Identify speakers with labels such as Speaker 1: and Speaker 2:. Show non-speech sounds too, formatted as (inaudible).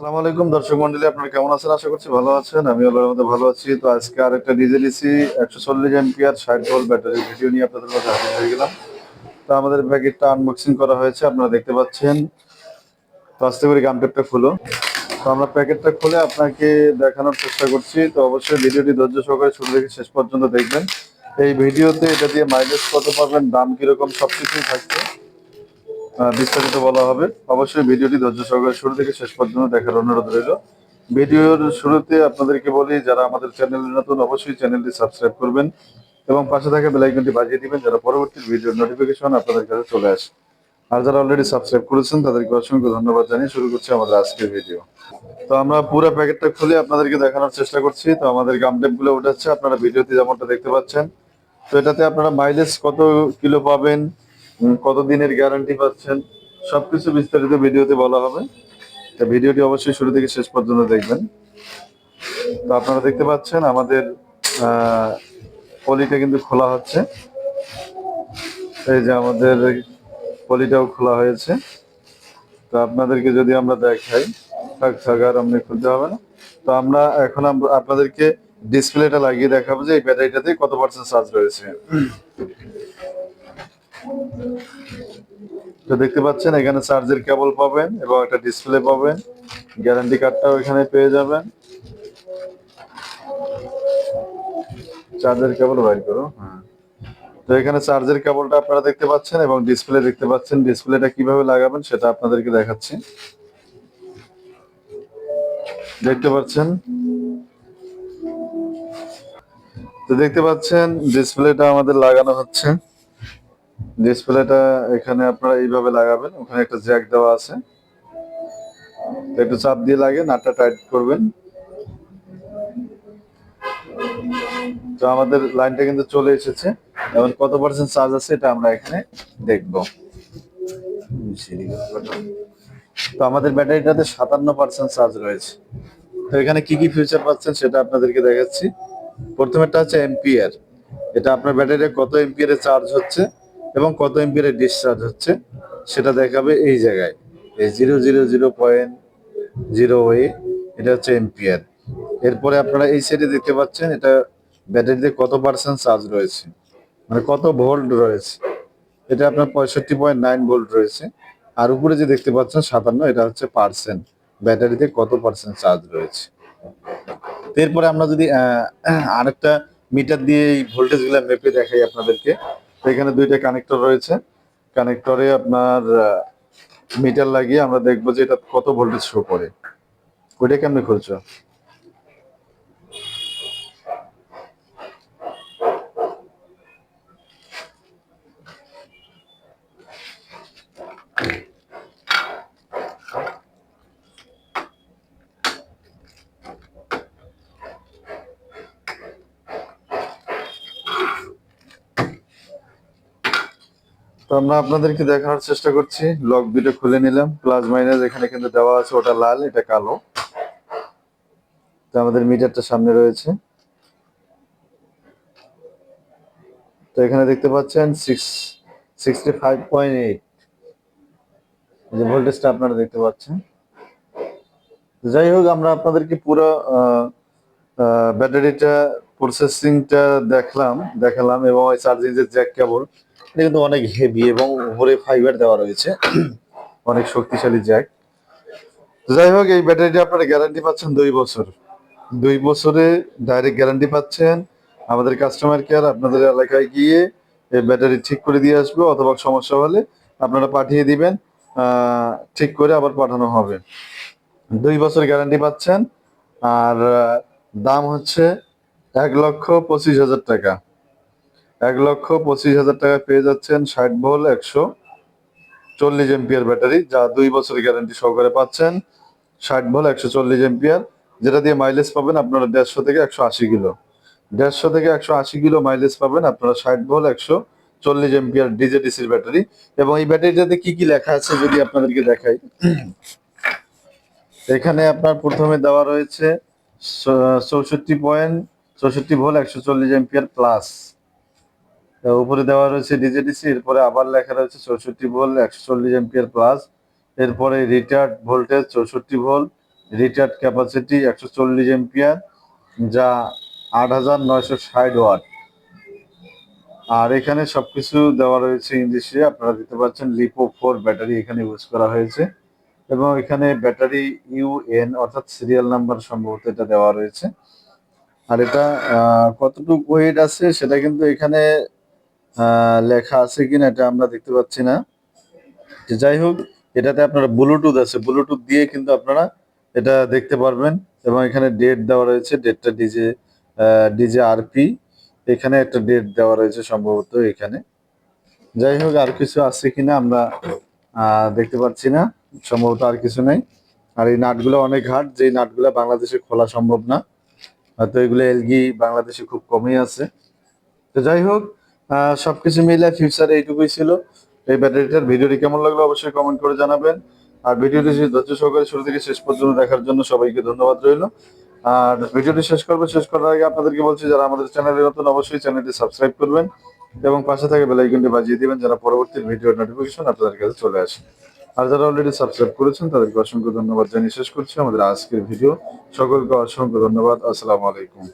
Speaker 1: আসসালামু আলাইকুম দর্শক মন্ডলী আপনারা কেমন আছেন? আশা করছি ভালো আছেন আমি আল্লাহর মধ্যে ভালো আছি। তো আজকে আর একটা ডিজেল ইসি একশো চল্লিশ এমপিআর ষাট ভোল্ট ব্যাটারি ভিডিও নিয়ে আপনাদের মধ্যে হাজির হয়ে গেলাম। তো আমাদের প্যাকেটটা আনবক্সিং করা হয়েছে আপনারা দেখতে পাচ্ছেন। তো আস্তে করে গামটেপটা খুলো। তো আমরা প্যাকেটটা খুলে আপনাকে দেখানোর চেষ্টা করছি। তো অবশ্যই ভিডিওটি ধৈর্য সহকারে শুরু থেকে শেষ পর্যন্ত দেখবেন। এই ভিডিওতে এটা দিয়ে মাইলেজ কত পাবেন দাম কীরকম সবকিছুই থাকছে। আহ, বিস্তারিত বলা হবে। অবশ্যই ভিডিওটি ধৈর্য সহকারে শুরু থেকে শেষ পর্যন্ত দেখার অনুরোধ রইল। ভিডিওর শুরুতে আপনাদেরকে বলি, যারা আমাদের চ্যানেলে নতুন, অবশ্যই চ্যানেলটি সাবস্ক্রাইব করবেন এবং পাশে থাকা বেল আইকনটি বাজিয়ে দিবেন যারা পরবর্তী ভিডিওর নোটিফিকেশন আপনাদের কাছে চলে আসে। আর যারা অলরেডি সাবস্ক্রাইব করেছেন, তাদেরকে অসংখ্য ধন্যবাদ জানিয়ে শুরু করছি আমাদের আজকের ভিডিও তো আমরা পুরো প্যাকেটটা খুলে আপনাদেরকে দেখানোর চেষ্টা করছি। তো আমাদের গামটেপগুলো উঠাচ্ছে, আপনারা ভিডিওতে যেমনটা দেখতে পাচ্ছেন। তো এটাতে আপনারা মাইলেজ কত কিলো পাবেন? উম, কত দিনের গ্যারান্টি পাচ্ছেন? সবকিছু বিস্তারিত ভিডিওতে বলা হবে। তো ভিডিওটি অবশ্যই শুরু থেকে শেষ পর্যন্ত দেখবেন। তো আপনারা দেখতে পাচ্ছেন আমাদের পলিটা কিন্তু খোলা হচ্ছে। এই যে আমাদের পলিটাও খোলা হয়েছে। তো আপনাদেরকে যদি আমরা দেখাই আর আপনি খুলতে হবে না। তো আমরা এখন আপনাদেরকে ডিসপ্লেটা লাগিয়ে দেখাবো যে এই ব্যাটারিটাতে কত পার্সেন্ট চার্জ রয়েছে। তো দেখতে পাচ্ছেন, এখানে চার্জের কেবল পাবেন এবং একটা ডিসপ্লে পাবেন। গ্যারান্টি কার্ডটাও এখানে পেয়ে যাবেন। চার্জের কেবল বাইর করো হ্যাঁ। তো এখানে চার্জের কেবলটা আপনারা দেখতে পাচ্ছেন এবং ডিসপ্লে দেখতে পাচ্ছেন। ডিসপ্লেটা কীভাবে লাগাবেন সেটা আপনাদেরকে দেখাচ্ছি। দেখতে পাচ্ছেন? তো দেখতে পাচ্ছেন, ডিসপ্লেটা আমাদের লাগানো হচ্ছে। ডিসপ্লেটা এখানে আপনারা এইভাবে লাগাবেন, ওখানে একটা জ্যাক দেওয়া আছে। একটু চাপ দিয়ে লাগে নাটটা টাইট করবেন। তো আমাদের লাইনটা কিন্তু চলে এসেছে। এখন কত পার্সেন্ট চার্জ আছে এটা আমরা এখানে দেখব। তো আমাদের ব্যাটারিটাতে সাতান্ন পার্সেন্ট চার্জ রয়েছে। তো এখানে কি কি ফিউচার পাচ্ছেন সেটা আপনাদেরকে দেখাচ্ছি। প্রথমেরটা হচ্ছে এম্পিয়ার এটা আপনার ব্যাটারিতে কত এম্পিয়ারে চার্জ হচ্ছে? এবং কত এম্পিয়ারে ডিসচার্জ হচ্ছে, সেটা দেখাবে এই জায়গায়। এই zero zero zero point zero way এটা হচ্ছে এম্পিয়ার এরপরে আপনারা এই সাইডে দেখতে পাচ্ছেন, এটা ব্যাটারিতে কত পার্সেন্ট চার্জ রয়েছে মানে কত ভোল্ট রয়েছে। এটা আপনার পঁয়ষট্টি পয়েন্ট নাইন ভোল্ট রয়েছে। আর উপরে যে দেখতে পাচ্ছেন, সাতান্ন, এটা হচ্ছে পার্সেন্ট ব্যাটারিতে কত পার্সেন্ট চার্জ রয়েছে। এরপরে আমরা যদি আরেকটা মিটার দিয়ে এই ভোল্টেজগুলা মেপে দেখাই আপনাদেরকে। এখানে দুইটা কানেক্টর রয়েছে। কানেক্টরে আপনার মিটার লাগিয়ে আমরা দেখব যে এটা কত ভোল্টেজ শো করে। ওইটা কেমনি খুলছো তো আমরা আপনাদেরকে দেখানোর চেষ্টা করছি। লক দুটো খুলে নিলাম। প্লাস মাইনাস এখানে কিন্তু দেওয়া আছে, ওটা লাল, এটা কালো। তো আমাদের মিটারটা সামনে রয়েছে। তো এখানে দেখতে পাচ্ছেন six sixty five point eight যে ভোল্টেজটা আপনারা দেখতে পাচ্ছেন। যাই হোক, আমরা আপনাদেরকে পুরো ব্যাটারিটা প্রসেসিংটা দেখলাম দেখালাম এবং ওই চার্জিং যে জ্যাক কেবল এটা কিন্তু অনেক হেভি এবং উপরে ফাইবার দেওয়া রয়েছে। (clears throat) অনেক শক্তিশালী জ্যাক যাই হোক এই ব্যাটারিটা আপনারা গ্যারান্টি পাচ্ছেন দুই বছর। দুই বছরে ডাইরেক্ট গ্যারান্টি পাচ্ছেন। আমাদের কাস্টমার কেয়ার আপনাদের এলাকায় গিয়ে এই ব্যাটারি ঠিক করে দিয়ে আসবে অথবা সমস্যা হলে আপনারা পাঠিয়ে দিবেন ঠিক করে আবার পাঠানো হবে। দুই বছর গ্যারান্টি পাচ্ছেন। আর দাম হচ্ছে এক লক্ষ পঁচিশ হাজার টাকা। এক লক্ষ পঁচিশ হাজার টাকা পেয়ে যাচ্ছেন ষাট ভোল একশো চল্লিশ এম্পিয়ার ব্যাটারি, যা দুই বছর গ্যারান্টি সহকারে পাচ্ছেন। ষাট ভোল একশো চল্লিশ এম্পিয়ার, যেটা দিয়ে মাইলেজ পাবেন আপনারা দেড়শো থেকে একশো আশি কিলো। দেড়শো থেকে একশো আশি কিলো মাইলেজ পাবেন আপনারা ষাট ভোল একশো চল্লিশ এম্পিয়ার ডিজেডিসির ব্যাটারি। এবং এই ব্যাটারিটাতে কি কি লেখা আছে যদি আপনাদেরকে দেখাই? এখানে আপনার প্রথমে দেওয়া রয়েছে চৌষট্টি পয়েন্ট চৌষট্টি ভোল একশো চল্লিশ এম্পিয়ার প্লাস উপরে দেওয়া রয়েছে ডিজেডিসি এরপরে আবার লেখা রয়েছে চৌষট্টি ভোল্ট, একশো চল্লিশ এম্পিয়ার প্লাস এরপরে রিটার্ড ভোল্টেজ চৌষট্টি ভোল্ট রিটার্ড ক্যাপাসিটি একশো চল্লিশ এম্পিয়ার যা আট হাজার নয়শো ষাট ওয়াট আর এখানে সবকিছু দেওয়া রয়েছে ইংলিশে আপনারা দিতে পারছেন লিপো ফোর ব্যাটারি এখানে ইউজ করা হয়েছে। এবং এখানে ব্যাটারি ইউএন, অর্থাৎ সিরিয়াল নাম্বার সম্ভবত এটা দেওয়া রয়েছে। আর এটা কতটুকু ওয়েট আছে সেটা কিন্তু এখানে লেখা আছে কিনা এটা আমরা দেখতে পাচ্ছি না। যে যাই হোক, এটাতে আপনারা ব্লুটুথ আছে ব্লুটুথ দিয়ে কিন্তু আপনারা এটা দেখতে পারবেন। এবং এখানে ডেট দেওয়া রয়েছে ডেটটা ডিজে ডিজে আরপি এখানে একটা ডেট দেওয়া রয়েছে সম্ভবত এখানে। যাই হোক, আর কিছু আছে কিনা আমরা দেখতে পাচ্ছি না। সম্ভবত আর কিছু নেই। আর এই নাটগুলো অনেক হার্ড যেই নাটগুলো বাংলাদেশে খোলা সম্ভব না। হয়তো এগুলো এলগি বাংলাদেশে খুব কমই আছে। তো যাই হোক সবকিছু মিলে ফিউচারে এইটুকুই ছিল। এই ব্যাটারিটার ভিডিওটি কেমন লাগল অবশ্যই কমেন্ট করে জানাবেন। আর ভিডিওটি ধৈর্য সহকারে শুরু থেকে শেষ পর্যন্ত দেখার জন্য সবাইকে ধন্যবাদ রইল। আর ভিডিওটি শেষ করব, শেষ করার আগে আপনাদেরকে বলছি, যারা আমাদের চ্যানেলে নতুন, অবশ্যই চ্যানেলটি সাবস্ক্রাইব করবেন এবং পাশে থাকে বেল আইকনটি বাজিয়ে দিবেন যারা পরবর্তী ভিডিওর নোটিফিকেশন আপনাদের কাছে চলে আসে। আর যারা অলরেডি সাবস্ক্রাইব করেছেন, তাদেরকে অসংখ্য ধন্যবাদ জানিয়ে শেষ করছি আমাদের আজকের ভিডিও সকলকে অসংখ্য ধন্যবাদ। আসসালামু আলাইকুম।